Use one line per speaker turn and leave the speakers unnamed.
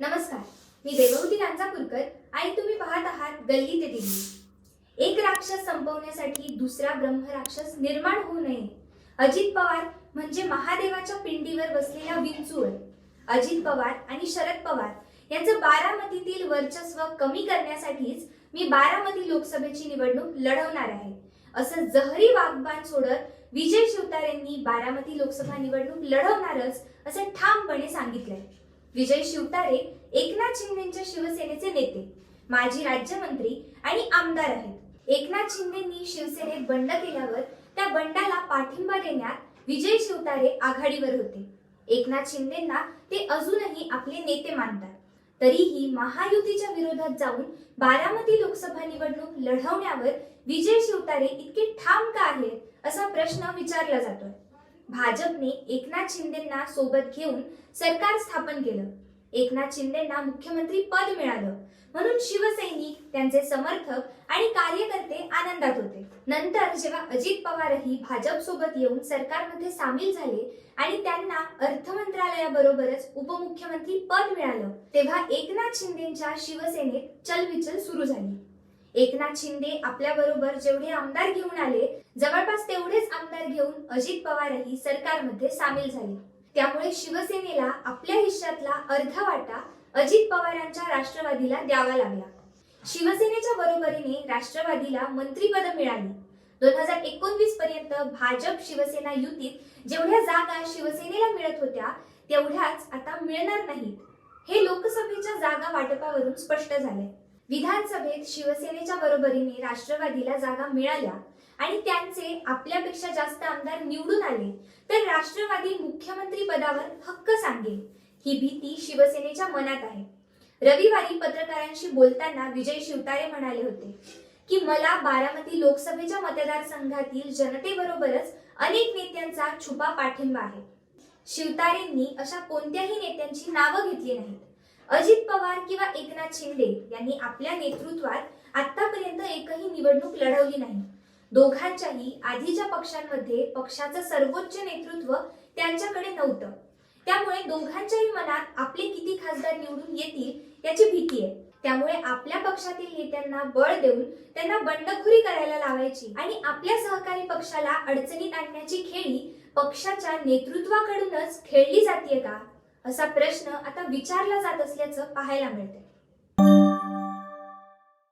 नमस्कार मी देवहूती रांजापूरकर आणि तुम्ही पाहत आहात गल्ली ते दिल्ली. एक राक्षस संपवण्यासाठी दुसरा ब्रह्मराक्षस निर्माण होऊ नये. अजित पवार म्हणजे महादेवाच्या पिंडीवर बसलेला विंचूळ. अजित पवार आणि शरद पवार यांचं बारामतीतील वर्चस्व कमी करण्यासाठीच मी बारामती लोकसभेची निवडणूक लढवणार आहे. असं जहरी वाघबान सोडत विजय शिवतारेंनी बारामती लोकसभा निवडणूक लढवणारच असं ठामपणे सांगितलंय. विजय शिवतारे एकनाथ शिंदेच्या शिवसेनेचे नेते माजी राज्यमंत्री आणि आमदार आहेत. एकनाथ शिंदेंनी शिवसेनेत बंड केल्यावर त्या बंडाला पाठिंबा देण्यात विजय शिवतारे आघाडीवर होते. एकनाथ शिंदेंना ते अजूनही आपले नेते मानतात. तरीही महायुतीच्या विरोधात जाऊन बारामती लोकसभा निवडणूक लढवण्यावर विजय शिवतारे इतके ठाम का आहेत असा प्रश्न विचारला जातोय. भाजपने एकनाथ शिंदेंना सोबत घेऊन सरकार स्थापन केलं. एकनाथ शिंदेंना मुख्यमंत्री पद मिळालं. म्हणून शिवसैनिक त्यांचे समर्थक आणि कार्यकर्ते आनंदात होते. नंतर जेव्हा अजित पवारही भाजप सोबत येऊन सरकारमध्ये सामील झाले आणि त्यांना अर्थ मंत्रालयाबरोबरच उपमुख्यमंत्री पद मिळालं तेव्हा एकनाथ शिंदेच्या शिवसेनेत चलबिचल सुरू झाली. एकनाथ शिंदे आपल्या बरोबर जेवढे आमदार घेऊन आले जवळपास तेवढेच आमदार घेऊन अजित पवारही सरकारमध्ये सामील झाले. त्यामुळे शिवसेनेला आपल्या हिश्श्यातला अर्धा वाटा अजित पवारांच्या राष्ट्रवादीला द्यावा लागला. शिवसेनेच्या बरोबरीने राष्ट्रवादीला मंत्रीपद मिळाली. दोन हजार एकोणवीस पर्यंत भाजप शिवसेना युतीत जेवढ्या जागा शिवसेनेला मिळत होत्या तेवढ्याच आता मिळणार नाहीत. हे लोकसभेच्या जागा वाटपावरून स्पष्ट झाले विधानसभेत शिवसेनेच्या बरोबरीने राष्ट्रवादीला जागा मिळाल्या आणि त्यांचे आपल्यापेक्षा जास्त आमदार निवडून आले तर राष्ट्रवादी मुख्यमंत्री पदावर हक्क सांगेल ही भीती शिवसेनेच्या मनात आहे. रविवारी पत्रकारांशी बोलताना विजय शिवतारे म्हणाले होते की मला बारामती लोकसभेच्या मतदारसंघातील जनतेबरोबरच अनेक नेत्यांचा छुपा पाठिंबा आहे. शिवतारेंनी अशा कोणत्याही नेत्यांची नावं घेतली नाहीत. अजित पवार किंवा एकनाथ शिंदे यांनी आपल्या नेतृत्वात आतापर्यंत एकही निवडणूक लढवली नाही. दोघांच्याही आधीच्या पक्षांमध्ये पक्षाचं सर्वोच्च नेतृत्व त्यांच्याकडे नव्हतं. त्यामुळे दोघांच्याही मनात आपले किती खासदार निवडून येतील याची भीती आहे. त्यामुळे आपल्या पक्षातील नेत्यांना बळ देऊन त्यांना बंडखोरी करायला लावायची आणि आपल्या सहकारी पक्षाला अडचणीत आणण्याची खेळी पक्षाच्या नेतृत्वाकडूनच खेळली जाते का? असा प्रश्न आता विचारला जात असल्याचं पाहायला मिळते